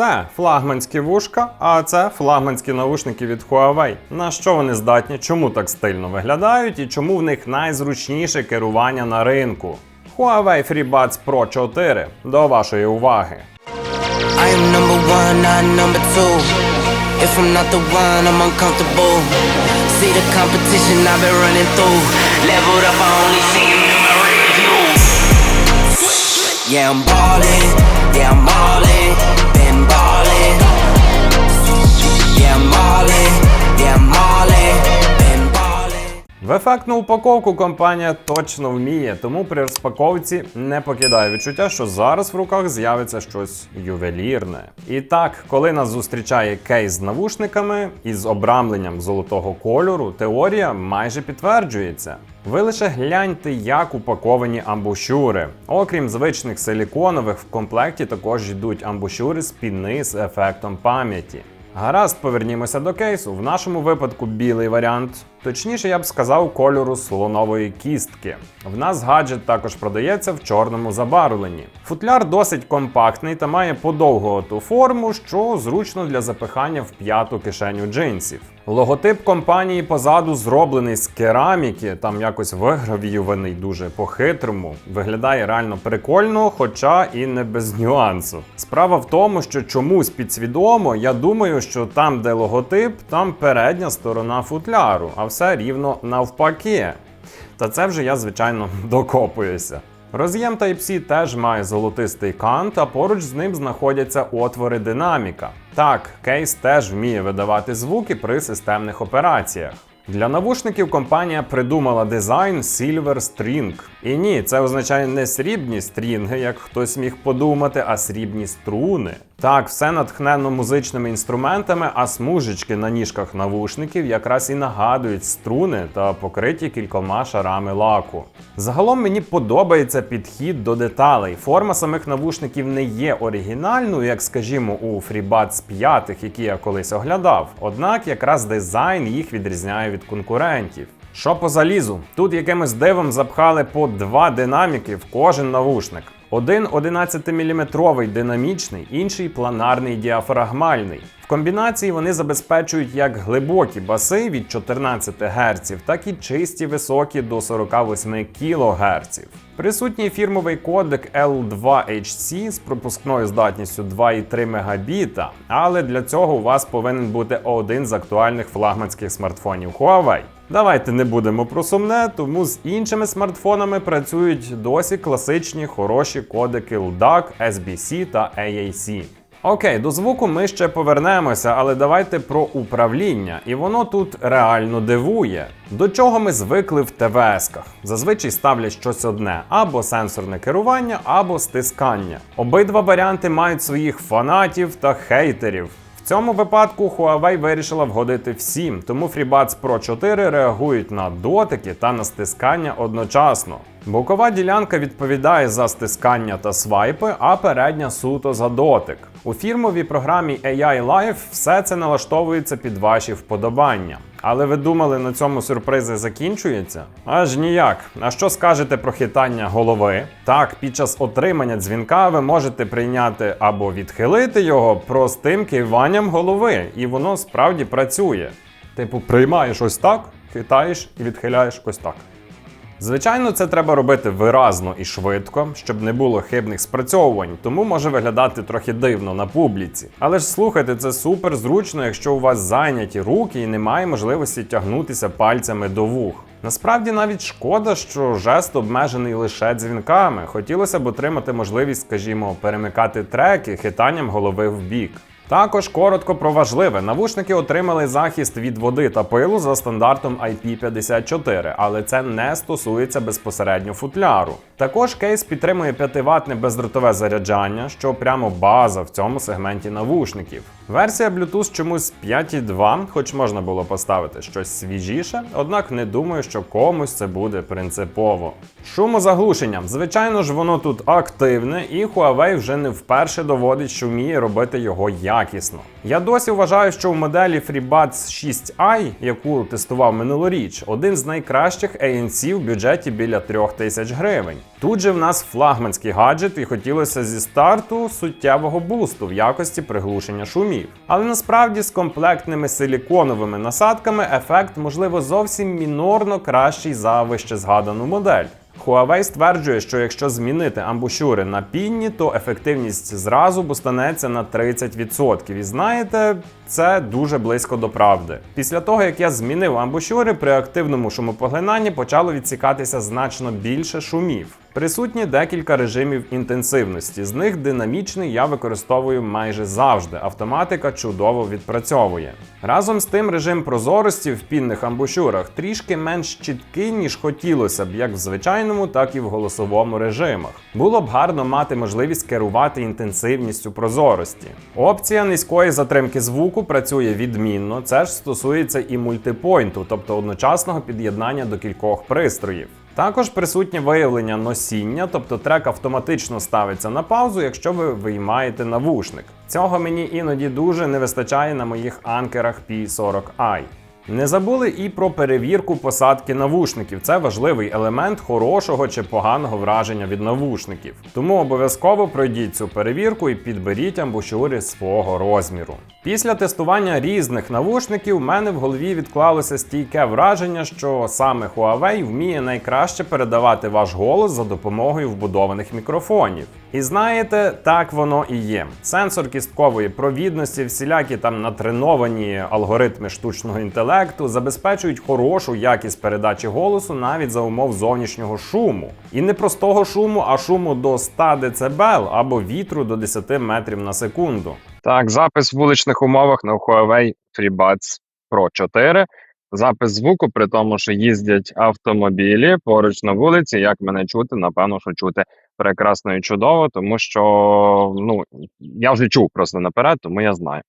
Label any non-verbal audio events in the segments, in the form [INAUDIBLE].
Це флагманські вушка, а це флагманські наушники від Huawei. На що вони здатні, чому так стильно виглядають і чому в них найзручніше керування на ринку. Huawei FreeBuds Pro 4. До вашої уваги. I am number one, not number two. If I'm not the one, I'm uncomfortable. See the competition I've been running through. Leveled up, I only see them in my review. Yeah, I'm ballin', Yeah, I'm all in, been ballin'. Yeah, I'm all in, yeah, I'm all В ефектну упаковку компанія точно вміє, тому при розпаковці не покидає відчуття, що зараз в руках з'явиться щось ювелірне. І так, коли нас зустрічає кейс з навушниками із обрамленням золотого кольору, теорія майже підтверджується. Ви лише гляньте, як упаковані амбушюри. Окрім звичних силіконових, в комплекті також йдуть амбушюри з піни з ефектом пам'яті. Гаразд, повернімося до кейсу. В нашому випадку білий варіант. Точніше, я б сказав, кольору слонової кістки. В нас гаджет також продається в чорному забарвленні. Футляр досить компактний та має подовгувату форму, що зручно для запихання в п'яту кишеню джинсів. Логотип компанії позаду зроблений з кераміки, там якось вигравіюваний дуже по-хитрому. Виглядає реально прикольно, хоча і не без нюансу. Справа в тому, що чомусь підсвідомо, я думаю, що там, де логотип, там передня сторона футляру, а все рівно навпаки. Та це вже я, звичайно, [LAUGHS] докопуюся. Роз'єм Type-C теж має золотистий кант, а поруч з ним знаходяться отвори динаміка. Так, кейс теж вміє видавати звуки при системних операціях. Для навушників компанія придумала дизайн Silver String. І ні, це означає не срібні стрінги, як хтось міг подумати, а срібні струни. Так, все натхнено музичними інструментами, а смужечки на ніжках навушників якраз і нагадують струни та покриті кількома шарами лаку. Загалом мені подобається підхід до деталей. Форма самих навушників не є оригінальною, як скажімо, у FreeBuds 5, які я колись оглядав. Однак якраз дизайн їх відрізняє від конкурентів. Що по залізу? Тут якимось дивом запхали по два динаміки в кожен навушник. Один 11-мм динамічний, інший планарний діафрагмальний. В комбінації вони забезпечують як глибокі баси від 14 Гц, так і чисті високі до 48 кГц. Присутній фірмовий кодек L2HC з пропускною здатністю 2,3 Мбіт, але для цього у вас повинен бути один з актуальних флагманських смартфонів Huawei. Давайте не будемо про сумне, тому з іншими смартфонами працюють досі класичні хороші кодеки LDAC, SBC та AAC. Окей, до звуку ми ще повернемося, але давайте про управління. І воно тут реально дивує. До чого ми звикли в ТВС-ках? Зазвичай ставлять щось одне: або сенсорне керування, або стискання. Обидва варіанти мають своїх фанатів та хейтерів. Цьому випадку Huawei вирішила вгодити всім, тому FreeBuds Pro 4 реагують на дотики та на стискання одночасно. Бокова ділянка відповідає за стискання та свайпи, а передня суто за дотик. У фірмовій програмі AI Life все це налаштовується під ваші вподобання. Але ви думали, на цьому сюрпризи закінчуються? Аж ніяк. А що скажете про хитання голови? Так, під час отримання дзвінка ви можете прийняти або відхилити його простим киванням голови, і воно справді працює. Типу, приймаєш ось так, хитаєш і відхиляєш ось так. Звичайно, це треба робити виразно і швидко, щоб не було хибних спрацьовувань, тому може виглядати трохи дивно на публіці. Але ж слухайте, це супер зручно, якщо у вас зайняті руки і немає можливості тягнутися пальцями до вух. Насправді навіть шкода, що жест обмежений лише дзвінками. Хотілося б отримати можливість, скажімо, перемикати треки хитанням голови в бік. Також коротко про важливе. Навушники отримали захист від води та пилу за стандартом IP54, але це не стосується безпосередньо футляру. Також кейс підтримує 5-ваттне бездротове заряджання, що прямо база в цьому сегменті навушників. Версія Bluetooth чомусь 5.2, хоч можна було поставити щось свіжіше, однак не думаю, що комусь це буде принципово. Шумозаглушення. Звичайно ж, воно тут активне, і Huawei вже не вперше доводить, що вміє робити його якісно. Якісно. Я досі вважаю, що в моделі FreeBuds 6i, яку тестував минулоріч, один з найкращих ANC в бюджеті біля 3000 гривень. Тут же в нас флагманський гаджет, і хотілося зі старту суттєвого бусту в якості приглушення шумів. Але насправді з комплектними силіконовими насадками ефект можливо зовсім мінорно кращий за вище згадану модель. Huawei стверджує, що якщо змінити амбушюри на пінні, то ефективність зразу бустанеться на 30%. І знаєте, це дуже близько до правди. Після того, як я змінив амбушюри, при активному шумопоглинанні почало відсікатися значно більше шумів. Присутні декілька режимів інтенсивності. З них динамічний я використовую майже завжди. Автоматика чудово відпрацьовує. Разом з тим, режим прозорості в пінних амбушюрах трішки менш чіткий, ніж хотілося б, як в звичайному, так і в голосовому режимах. Було б гарно мати можливість керувати інтенсивністю прозорості. Опція низької затримки звуку працює відмінно. Це ж стосується і мультипойнту, тобто одночасного під'єднання до кількох пристроїв. Також присутнє виявлення носіння, тобто трек автоматично ставиться на паузу, якщо ви виймаєте навушник. Цього мені іноді дуже не вистачає на моїх анкерах P40i. Не забули і про перевірку посадки навушників. Це важливий елемент хорошого чи поганого враження від навушників. Тому обов'язково пройдіть цю перевірку і підберіть амбушюри свого розміру. Після тестування різних навушників в мене в голові відклалося стійке враження, що саме Huawei вміє найкраще передавати ваш голос за допомогою вбудованих мікрофонів. І знаєте, так воно і є. Сенсор кісткової провідності, всілякі там натреновані алгоритми штучного інтелекту забезпечують хорошу якість передачі голосу навіть за умов зовнішнього шуму. І не простого шуму, а шуму до 100 дБ або вітру до 10 метрів на секунду. Так, запис в вуличних умовах на Huawei FreeBuds Pro 4. Запис звуку, при тому, що їздять автомобілі поруч на вулиці. Як мене чути, напевно, що чути прекрасно і чудово, тому що ну я вже чув просто наперед, тому я знаю.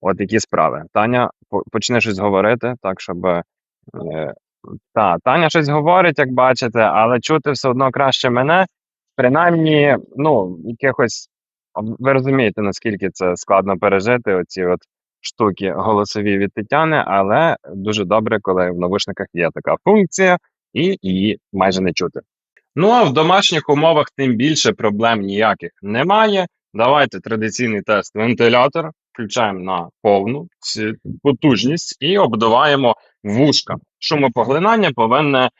От які справи. Таня, по- почни щось говорити, так щоб. Е, та, Таня щось говорить, як бачите, але чути все одно краще мене. Принаймні, ну, якихось Ви розумієте, наскільки це складно пережити, оці от штуки голосові від Тетяни, але дуже добре, коли в навушниках є така функція, і її майже не чути. Ну а в домашніх умовах тим більше проблем ніяких немає. Давайте традиційний тест вентилятор, включаємо на повну потужність і обдуваємо вушка. Шумопоглинання повинне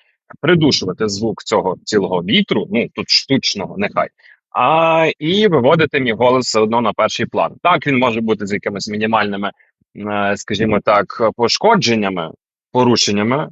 придушувати звук цього цілого вітру, ну тут штучного, нехай а і виводити мій голос все одно на перший план. Так, він може бути з якимись мінімальними, е, скажімо так, пошкодженнями, порушеннями,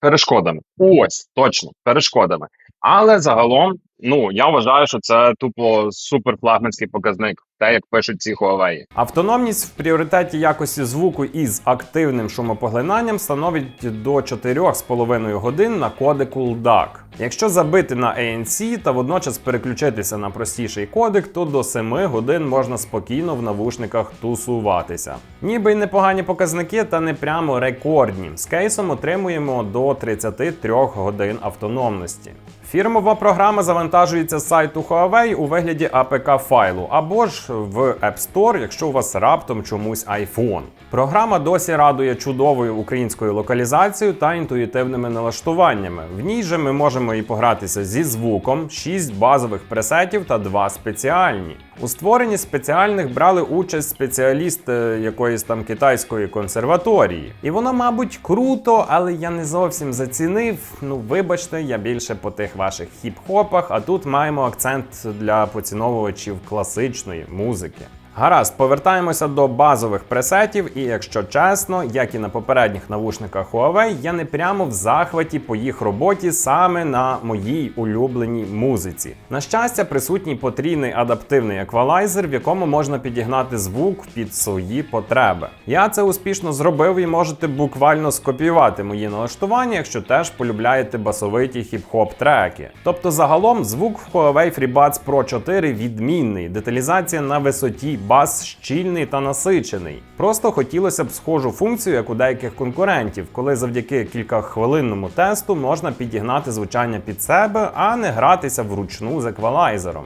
перешкодами. Ось точно перешкодами. Але загалом, ну я вважаю, що це тупо суперфлагманський показник, те, як пишуть ці Huawei. Автономність в пріоритеті якості звуку із активним шумопоглинанням становить до 4,5 годин на кодеку LDAC. Якщо забити на ANC та водночас переключитися на простіший кодек, то до 7 годин можна спокійно в навушниках тусуватися. Ніби й непогані показники, та не прямо рекордні. З кейсом отримуємо до 33 годин автономності. Фірмова програма завантажується з сайту Huawei у вигляді APK файлу або ж в App Store, якщо у вас раптом чомусь iPhone. Програма досі радує чудовою українською локалізацією та інтуїтивними налаштуваннями. В ній же ми можемо і погратися зі звуком, 6 базових пресетів та 2 спеціальні. У створенні спеціальних брали участь спеціалісти якоїсь там китайської консерваторії. І воно, мабуть, круто, але я не зовсім зацінив. Ну, вибачте, я більше по тих ваших хіп-хопах, а тут маємо акцент для поціновувачів класичної музики. Гаразд, повертаємося до базових пресетів, і якщо чесно, як і на попередніх навушниках Huawei, я не прямо в захваті по їх роботі саме на моїй улюбленій музиці. На щастя, присутній потрійний адаптивний еквалайзер, в якому можна підігнати звук під свої потреби. Я це успішно зробив і можете буквально скопіювати мої налаштування, якщо теж полюбляєте басовиті хіп-хоп треки. Тобто, загалом звук в Huawei FreeBuds Pro 4 відмінний, деталізація на висоті, бас щільний та насичений. Просто хотілося б схожу функцію, як у деяких конкурентів, коли завдяки кількахвилинному тесту можна підігнати звучання під себе, а не гратися вручну з еквалайзером.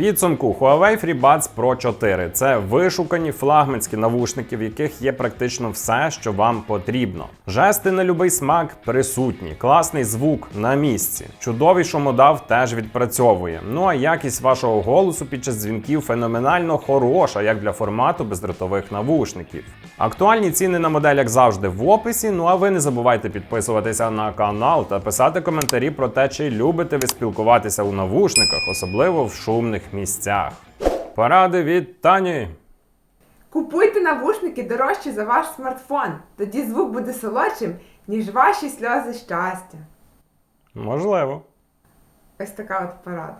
Підсумку Huawei FreeBuds Pro 4 це вишукані флагманські навушники, в яких є практично все, що вам потрібно. Жести на любий смак присутні, класний звук на місці. Чудовий шумодав теж відпрацьовує. Ну а якість вашого голосу під час дзвінків феноменально хороша, як для формату бездротових навушників. Актуальні ціни на модель, як завжди, в описі. Ну а ви не забувайте підписуватися на канал та писати коментарі про те, чи любите ви спілкуватися у навушниках, особливо в шумних місцях. Поради від Тані. Купуйте навушники дорожчі за ваш смартфон. Тоді звук буде солодшим, ніж ваші сльози щастя. Можливо. Ось така от порада.